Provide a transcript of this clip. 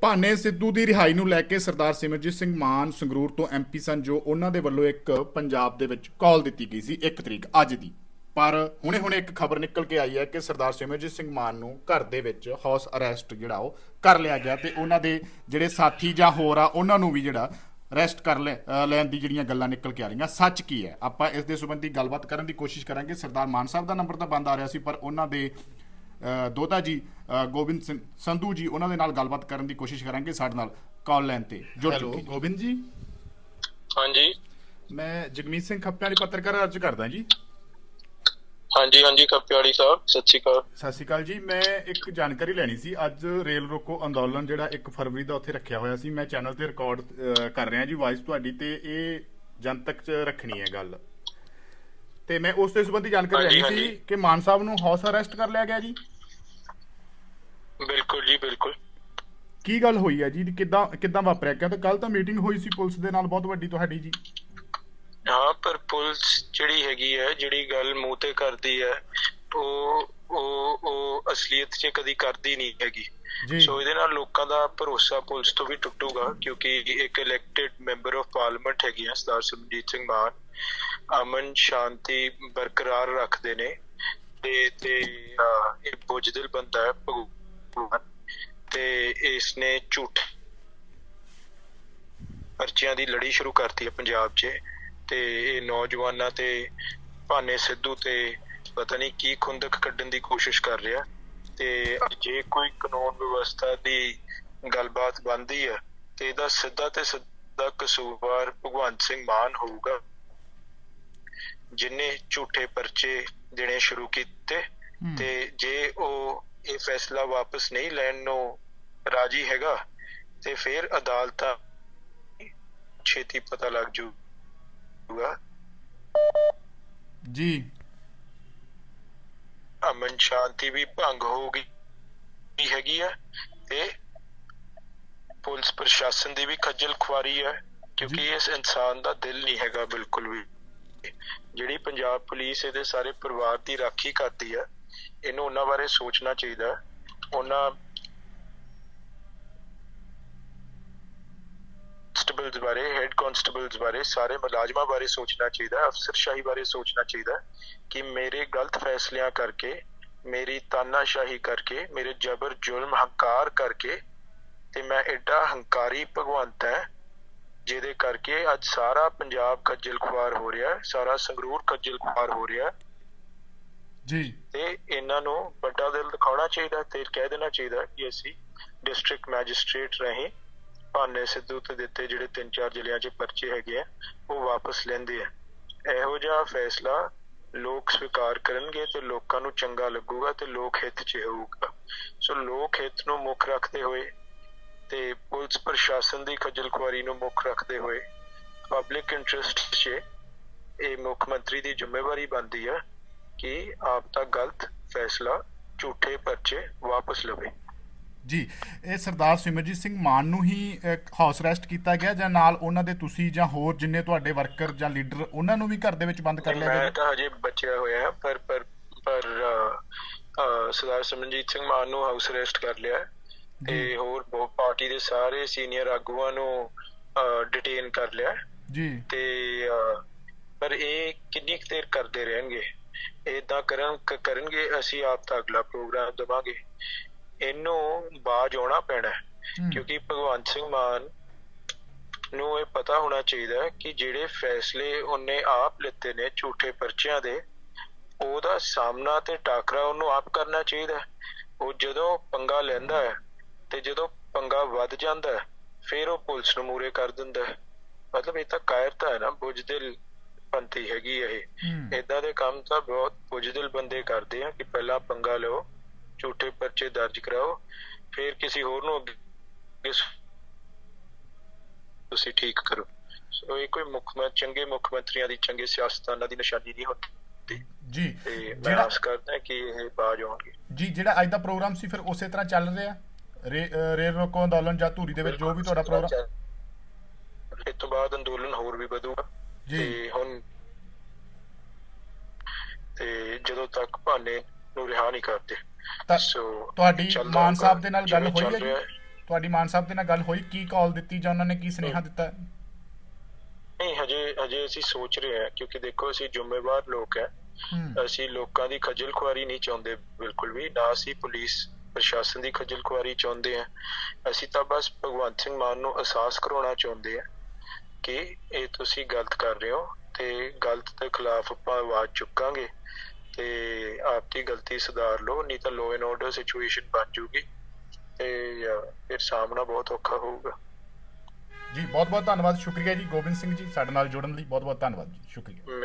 ਭਾਨੇ ਸਿੱਧੂ ਦੀ ਰਿਹਾਈ ਨੂੰ ਲੈ ਕੇ ਸਰਦਾਰ ਸਿਮਰਜੀਤ ਸਿੰਘ ਮਾਨ ਸੰਗਰੂਰ ਤੋਂ ਐਮਪੀ ਸਨ, ਜੋ ਉਹਨਾਂ ਦੇ ਵੱਲੋਂ ਇੱਕ ਪੰਜਾਬ ਦੇ ਵਿੱਚ ਕਾਲ ਦਿੱਤੀ ਗਈ ਸੀ 1 ਤਰੀਕ, ਅੱਜ ਦੀ। ਪਰ ਹੁਣੇ-ਹੁਣੇ ਇੱਕ ਖਬਰ ਨਿਕਲ ਕੇ ਆਈ ਹੈ ਕਿ ਸਰਦਾਰ ਸਿਮਰਜੀਤ ਸਿੰਘ ਮਾਨ ਨੂੰ ਘਰ ਦੇ ਵਿੱਚ ਹਾਊਸ ਅਰੈਸਟ ਜਿਹੜਾ ਉਹ ਕਰ ਲਿਆ ਗਿਆ ਤੇ ਉਹਨਾਂ ਦੇ ਜਿਹੜੇ ਸਾਥੀ ਜਾਂ ਹੋਰ ਆ, ਉਹਨਾਂ ਨੂੰ ਵੀ ਜਿਹੜਾ ਰੈਸਟ ਕਰ ਲੈ ਲੈਣ ਦੀ ਜਿਹੜੀਆਂ ਗੱਲਾਂ ਨਿਕਲ ਕੇ ਆ ਰਹੀਆਂ, ਸੱਚ ਕੀ ਹੈ? ਆਪਾਂ ਇਸ ਦੇ ਸੰਬੰਧੀ ਗੱਲਬਾਤ ਕਰਨ ਦੀ ਕੋਸ਼ਿਸ਼ ਕਰਾਂਗੇ। ਸਰਦਾਰ ਮਾਨ ਸਾਹਿਬ ਦਾ ਨੰਬਰ ਤਾਂ ਬੰਦ ਆ ਰਿਹਾ ਸੀ, ਪਰ ਉਹਨਾਂ ਦੇ ਦੋਤਾ ਜੀ ਗੋਬਿੰਦ ਸਿੰਘ ਸੰਧੂ ਜੀ ਉਹਨਾਂ ਦੇ ਨਾਲ ਗੱਲਬਾਤ ਕਰਨ ਦੀ ਕੋਸ਼ਿਸ਼ ਕਰਾਂਗੇ ਸਾਡੇ ਨਾਲ ਕਾਲ ਲਾਈਨ ਤੇ ਜੁੜ ਚੁੱਕੇ। ਗੋਬਿੰਦ ਜੀ। ਹਾਂਜੀ। ਮੈਂ ਜਗਮੀਤ ਸਿੰਘ ਖੱਪਿਆਂ ਵਾਲੀ ਪੱਤਰਕਾਰ ਅਰਜ ਕਰਦਾ ਜੀ। ਹਾਂਜੀ ਹਾਂਜੀ ਕੱਪਿਆੜੀ ਸਾਹਿਬ ਸਤਿ ਸ਼੍ਰੀ ਅਕਾਲ। ਸਤਿ ਸ਼੍ਰੀ ਅਕਾਲ ਜੀ। ਮੈਂ ਇੱਕ ਜਾਣਕਾਰੀ ਲੈਣੀ ਸੀ। ਅੱਜ ਰੇਲ ਰੋਕੋ ਅੰਦੋਲਨ ਜਿਹੜਾ 1 ਫਰਵਰੀ ਦਾ ਉੱਥੇ ਰੱਖਿਆ ਹੋਇਆ ਸੀ। ਮੈਂ ਚੈਨਲ ਤੇ ਰਿਕਾਰਡ ਕਰ ਰਿਹਾ ਜੀ ਵਾਇਸ ਤੁਹਾਡੀ ਤੇ ਇਹ ਜਨਤਕ ਚ ਰੱਖਣੀ ਹੈ ਗੱਲ। ਤੇ ਮੈਂ ਉਸ ਦੇ ਸੰਬੰਧੀ ਜਾਣਕਾਰੀ ਲੈਣੀ ਸੀ। ਕਿ ਮਾਨ ਸਾਹਿਬ ਨੂੰ ਹਾਊਸ ਅਰੈਸਟ ਕਰ ਲਿਆ ਗਿਆ ਜੀ। ਬਿਲਕੁਲ ਜੀ ਬਿਲਕੁਲ। ਕੀ ਗੱਲ ਹੋਈ ਹੈ ਜੀ? ਕਿੱਦਾਂ ਕਿੱਦਾਂ ਵਾਪਰਿਆ? ਕਿਹਾ ਤਾਂ ਕੱਲ ਤਾਂ ਮੀਟਿੰਗ ਹੋਈ ਸੀ ਪੁਲਿਸ ਦੇ ਨਾਲ ਬਹੁਤ ਵੱਡੀ ਤੁਹਾਡੀ ਜੀ। ਹਾਂ ਪਰ ਪੁਲਿਸ ਜਿਹੜੀ ਹੈਗੀ ਹੈ ਜਿਹੜੀ ਗੱਲ ਮੂੰਹ ਤੇ ਕਰਦੀ ਹੈ ਉਹ ਉਹ ਉਹ ਅਸਲੀਅਤ 'ਚ ਕਦੀ ਕਰਦੀ ਨਹੀਂ ਹੈਗੀ। ਸੋ ਇਹਦੇ ਨਾਲ ਲੋਕਾਂ ਦਾ ਭਰੋਸਾ ਪੁਲਿਸ ਤੋਂ ਵੀ ਟੁੱਟੂਗਾ ਕਿਉਂਕਿ ਇੱਕ ਇਲੈਕਟਿਡ ਮੈਂਬਰ ਆਫ ਪਾਰਲੀਮੈਂਟ ਹੈਗੀ ਆ ਸਰਦਾਰ ਸਿਮਰਜੀਤ ਸਿੰਘ ਮਾਨ। ਅਮਨ ਸ਼ਾਂਤੀ ਬਰਕਰਾਰ ਰੱਖਦੇ ਨੇ। ਤੇ ਤੇ ਇਹ ਬੁਝਦਿਲ ਬੰਦਾ ਹੈ ਤੇ ਇਸ ਨੇ ਝੂਠ ਪਰਚੀਆਂ ਦੀ ਲੜੀ ਸ਼ੁਰੂ ਕਰਤੀ ਹੈ ਪੰਜਾਬ 'ਚ ਤੇ ਇਹ ਨੌਜਵਾਨਾਂ ਤੇ ਭਾਨੇ ਸਿੱਧੂ ਤੇ ਪਤਾ ਨਹੀਂ ਕੀ ਖੁੰਦਕ ਕੱਢਣ ਦੀ ਕੋਸ਼ਿਸ਼ ਕਰ ਰਿਹਾ। ਤੇ ਜੇ ਕੋਈ ਕਾਨੂੰਨ ਵਿਵਸਥਾ ਦੀ ਗੱਲਬਾਤ ਬਣਦੀ ਹੈ ਤੇ ਇਹਦਾ ਸਿੱਧਾ ਤੇ ਸਿੱਧਾ ਕਸੂਰਵਾਰ ਭਗਵੰਤ ਸਿੰਘ ਮਾਨ ਹੋਊਗਾ। ਜਿਨੇ ਝੂਠੇ ਪਰਚੇ ਦੇਣੇ ਸ਼ੁਰੂ ਕੀਤੇ। ਤੇ ਜੇ ਉਹ ਇਹ ਫੈਸਲਾ ਵਾਪਸ ਨਹੀਂ ਲੈਣ ਨੂੰ ਰਾਜੀ ਹੈਗਾ ਤੇ ਫਿਰ ਅਦਾਲਤਾਂ ਛੇਤੀ ਪਤਾ ਲੱਗ ਜੂਗਾ ਜੀ। ਅਮਨ ਸ਼ਾਂਤੀ ਵੀ ਭੰਗ ਹੋ ਗਈ ਹੈਗੀ ਆ ਤੇ ਪੁਲਿਸ ਪ੍ਰਸ਼ਾਸਨ ਦੀ ਵੀ ਖੱਜਲ ਖੁਆਰੀ ਹੈ ਕਿਉਂਕਿ ਇਸ ਇਨਸਾਨ ਦਾ ਦਿਲ ਨਹੀਂ ਹੈਗਾ ਬਿਲਕੁਲ ਵੀ। ਜਿਹੜੀ ਪੰਜਾਬ ਪੁਲਿਸ ਇਹਦੇ ਸਾਰੇ ਪਰਿਵਾਰ ਦੀ ਰਾਖੀ ਕਰਦੀ ਹੈ ਇਹਨੂੰ ਉਹਨਾਂ ਬਾਰੇ ਸੋਚਣਾ ਚਾਹੀਦਾ ਉਹਨਾਂ ਕਨਸਟੇਬਲਸ ਬਾਰੇ ਹੈੱਡ ਕਨਸਟੇਬਲਸ ਬਾਰੇ, ਸਾਰੇ ਮੁਲਾਜ਼ਮਾਂ ਬਾਰੇ ਸੋਚਣਾ ਚਾਹੀਦਾ ਅਫਸਰਸ਼ਾਹੀ ਬਾਰੇ ਸੋਚਣਾ ਚਾਹੀਦਾ ਕਿ ਮੇਰੇ ਗਲਤ ਫੈਸਲਿਆਂ ਕਰਕੇ, ਮੇਰੀ ਤਾਨਾਸ਼ਾਹੀ ਕਰਕੇ, ਮੇਰੇ ਜ਼ਬਰ ਜ਼ੁਲਮ ਹੰਕਾਰ ਕਰਕੇ ਤੇ ਮੈਂ ਐਡਾ ਹੰਕਾਰੀ ਭਗਵੰਤ ਹੈ ਜਿਹਦੇ ਕਰਕੇ ਅੱਜ ਸਾਰਾ ਪੰਜਾਬ ਖੱਜਲ ਖੁਆਰ ਹੋ ਰਿਹਾ ਸਾਰਾ ਸੰਗਰੂਰ ਖੱਜਲ ਖੁਆਰ ਹੋ ਰਿਹਾ ਜੀ। ਤੇ ਇਹਨਾਂ ਨੂੰ ਵੱਡਾ ਦਿਲ ਦਿਖਾਉਣਾ ਚਾਹੀਦਾ ਤੇ ਕਹਿ ਦੇਣਾ ਚਾਹੀਦਾ ਕਿ ਅਸੀਂ ਡਿਸਟ੍ਰਿਕਟ ਮੈਜਿਸਟ੍ਰੇਟ ਰਹੇ। ਭਾਨੇ ਸਿੱਧੂ ਤੇ ਦਿੱਤੇ ਜਿਹੜੇ ਤਿੰਨ ਚਾਰ ਜ਼ਿਲ੍ਹਿਆਂ 'ਚ ਪਰਚੇ ਹੈਗੇ ਆ, ਉਹ ਵਾਪਸ ਲੈਂਦੇ ਆ। ਇਹੋ ਜਿਹਾ ਫੈਸਲਾ ਲੋਕ ਸਵੀਕਾਰ ਕਰਨਗੇ ਤੇ ਲੋਕਾਂ ਨੂੰ ਚੰਗਾ ਲੱਗੂਗਾ ਤੇ ਲੋਕ ਹਿੱਤ 'ਚ ਹੋਊਗਾ। ਸੋ ਲੋਕ ਹਿੱਤ ਨੂੰ ਮੁੱਖ ਰੱਖਦੇ ਹੋਏ ਤੇ ਪੁਲਿਸ ਪ੍ਰਸ਼ਾਸਨ ਦੀ ਖੱਜਲ ਖੁਆਰੀ ਨੂੰ ਮੁੱਖ ਰੱਖਦੇ ਹੋਏ ਪਬਲਿਕ ਇੰਟਰਸਟ 'ਚ ਇਹ ਮੁੱਖ ਮੰਤਰੀ ਦੀ ਜ਼ਿੰਮੇਵਾਰੀ ਬਣਦੀ ਆ। ਕਿ ਆਪ ਦਾ ਗਲਤ ਫੈਸਲਾ ਝੂਠੇ ਪਰਚੇ ਵਾਪਸ ਲਵੇ। ਜੀ ਇਹ ਸਰਦਾਰ ਸਿਮਰਜੀਤ ਸਿੰਘ ਮਾਨ ਨੂੰ ਹੀ ਹਾਊਸ ਅਰੈਸਟ ਕੀਤਾ ਗਿਆ ਜਾਂ ਨਾਲ ਉਹਨਾਂ ਦੇ ਤੁਸੀਂ ਜਾਂ ਹੋਰ ਜਿੰਨੇ ਤੁਹਾਡੇ ਵਰਕਰ ਜਾਂ ਲੀਡਰ ਉਹਨਾਂ ਨੂੰ ਵੀ ਘਰ ਦੇ ਵਿੱਚ ਬੰਦ ਕਰ ਲਿਆ ਮੈਂ ਗਿਆ ਤਾਂ ਹਜੇ ਬਚਿਆ ਹੋਇਆ ਹਾਂ, ਪਰ ਪਰ ਪਰ ਸਰਦਾਰ ਸਿਮਰਨਜੀਤ ਸਿੰਘ ਮਾਨ ਨੂੰ ਹਾਊਸ ਅਰੈਸਟ ਕਰ ਲਿਆ। ਤੇ ਹੋਰ ਬਹੁਤ ਪਾਰਟੀ ਦੇ ਸਾਰੇ ਸੀਨੀਅਰ ਆਗੂਆਂ ਨੂੰ ਡਿਟੇਨ ਕਰ ਲਿਆ। ਜੀ। ਤੇ ਪਰ ਇਹ ਕਿੰਨੀ ਕੁ ਦੇਰ ਕਰਦੇ ਰਹਿਣਗੇ? ਇਦਾਂ ਕਰਨ ਕਰਨਗੇ ਅਸੀਂ ਆਪ ਤਾਂ ਅਗਲਾ ਪ੍ਰੋਗਰਾਮ ਦਵਾਂਗੇ। ਇਹਨੂੰ ਬਾਜ ਆਉਣਾ ਪੈਣਾ ਕਿਉਂਕਿ ਭਗਵੰਤ ਸਿੰਘ ਮਾਨ ਨੂੰ ਇਹ ਪਤਾ ਹੋਣਾ ਚਾਹੀਦਾ ਕਿ ਜਿਹੜੇ ਫੈਸਲੇ ਉਹਨੇ ਆਪ ਲਿੱਤੇ ਨੇ ਝੂਠੇ ਪਰਚਿਆਂ ਦੇ ਉਹਦਾ ਸਾਹਮਣਾ ਤੇ ਟਾਕਰਾ ਉਹਨੂੰ ਆਪ ਕਰਨਾ ਚਾਹੀਦਾ ਹੈ। ਉਹ ਜਦੋਂ ਪੰਗਾ ਲੈਂਦਾ ਹੈ ਤੇ ਜਦੋਂ ਪੰਗਾ ਵੱਧ ਜਾਂਦਾ ਹੈ ਫਿਰ ਉਹ ਪੁਲਿਸ ਨੂੰ ਮੂਰੇ ਕਰ ਦਿੰਦਾ ਹੈ। ਮਤਲਬ ਇਹ ਤਾਂ ਕਾਇਰਤਾ ਹੈ ਨਾ ਬੁਝਦਿਲ ਪੰਤੀ ਹੈਗੀ ਇਹ। ਇਦਾਂ ਦੇ ਕੰਮ ਤਾਂ ਬਹੁਤ ਬੁਝਦਿਲ ਬੰਦੇ ਕਰਦੇ ਆ ਕਿ ਪਹਿਲਾਂ ਪੰਗਾ ਲਓ ਝੂਠੇ ਪਰਚੇ ਦਰਜ ਕਰਾਓ ਫਿਰ ਕਿਸੇ ਹੋਰ ਨੂੰ ਤੁਸੀਂ ਠੀਕ ਕਰੋ। ਸੋ ਇਹ ਕੋਈ ਮੁੱਖ ਮੰਤਰੀ ਚੰਗੇ ਮੁੱਖ ਮੰਤਰੀਆਂ ਦੀ ਚੰਗੇ ਸਿਆਸਤਦਾਨਾਂ ਦੀ ਨਿਸ਼ਾਨੀ ਨਹੀਂ ਹੁੰਦੀ। ਜੀ। ਜਿਹੜਾ ਆਸ ਕਰਦਾ ਕਿ ਇਹ ਬਾਜ ਆਉਣਗੇ। ਜੀ ਜਿਹੜਾ ਅੱਜ ਦਾ ਪ੍ਰੋਗਰਾਮ ਸੀ ਫਿਰ ਉਸੇ ਤਰ੍ਹਾਂ ਚੱਲ ਰਿਹਾ? ਰੇਲ ਰੋਕੋ ਅੰਦੋਲਨ ਜਾਂ ਧੂਰੀ ਦੇ ਵਿੱਚ ਜੋ ਵੀ ਤੁਹਾਡਾ ਪ੍ਰੋਗਰਾਮ ਇਸ ਤੋਂ ਬਾਅਦ ਅੰਦੋਲਨ ਹੋਰ ਵੀ ਵਧੂਗਾ। ਤੇ ਹੁਣ ਤੇ ਜਦੋਂ ਤੱਕ ਭਾਨੇ ਨੂੰ ਰਿਹਾ ਨਹੀਂ ਕਰਦੇ ਤੁਹਾਡੀ ਮਾਨ ਸਾਹਿਬ। ਦੇ ਨਾਲ ਗੱਲ ਹੋਈ ਹੈ ਤੁਹਾਡੀ ਮਾਨ ਸਾਹਿਬ ਦੇ ਨਾਲ ਗੱਲ ਹੋਈ ਕੀ ਕਾਲ ਦਿੱਤੀ ਜਾਂ ਉਹਨਾਂ ਨੇ ਕੀ ਸੁਨੇਹਾ ਦਿੱਤਾ? ਨਹੀਂ ਹਜੇ ਹਜੇ ਅਸੀਂ ਸੋਚ ਰਹੇ ਹਾਂ ਕਿਉਂਕਿ ਦੇਖੋ ਅਸੀਂ ਜ਼ਿੰਮੇਵਾਰ ਲੋਕ ਹੈ। ਅਸੀਂ ਲੋਕਾਂ ਦੀ ਖੱਜਲ ਖੁਆਰੀ ਨਹੀਂ ਚਾਹੁੰਦੇ ਬਿਲਕੁਲ ਵੀ। ਨਾ ਅਸੀਂ ਪੁਲਿਸ ਪ੍ਰਸ਼ਾਸਨ ਦੀ ਖੱਜਲ ਖੁਆਰੀ ਚਾਹੁੰਦੇ ਹਾਂ। ਅਸੀਂ ਤਾਂ ਬਸ ਭਗਵੰਤ ਸਿੰਘ ਮਾਨ ਨੂੰ ਅਹਿਸਾਸ ਕਰਾਉਣਾ ਚਾਹੁੰਦੇ ਹਾਂ। ਕਿ ਇਹ ਤੁਸੀਂ ਗਲਤ ਕਰ ਰਹੇ ਹੋ ਤੇ ਗਲਤ ਦੇ ਖਿਲਾਫ ਆਪਾਂ ਆਵਾਜ਼ ਚੁੱਕਾਂਗੇ ਤੇ ਆਪਦੀ ਗਲਤੀ ਸੁਧਾਰ ਲਓ ਨਹੀਂ ਤਾਂ ਲੋ ਐਂਡ ਆਰਡਰ ਸਿਚੁਏਸ਼ਨ ਬਣ ਜੂਗੀ ਤੇ ਫਿਰ ਸਾਹਮਣਾ ਬਹੁਤ ਔਖਾ ਹੋਊਗਾ। ਜੀ ਬਹੁਤ ਬਹੁਤ ਧੰਨਵਾਦ ਸ਼ੁਕਰੀਆ ਜੀ। ਗੋਬਿੰਦ ਸਿੰਘ ਜੀ ਸਾਡੇ ਨਾਲ ਜੁੜਨ ਲਈ ਬਹੁਤ ਬਹੁਤ ਧੰਨਵਾਦ ਜੀ। ਸ਼ੁਕਰੀਆ।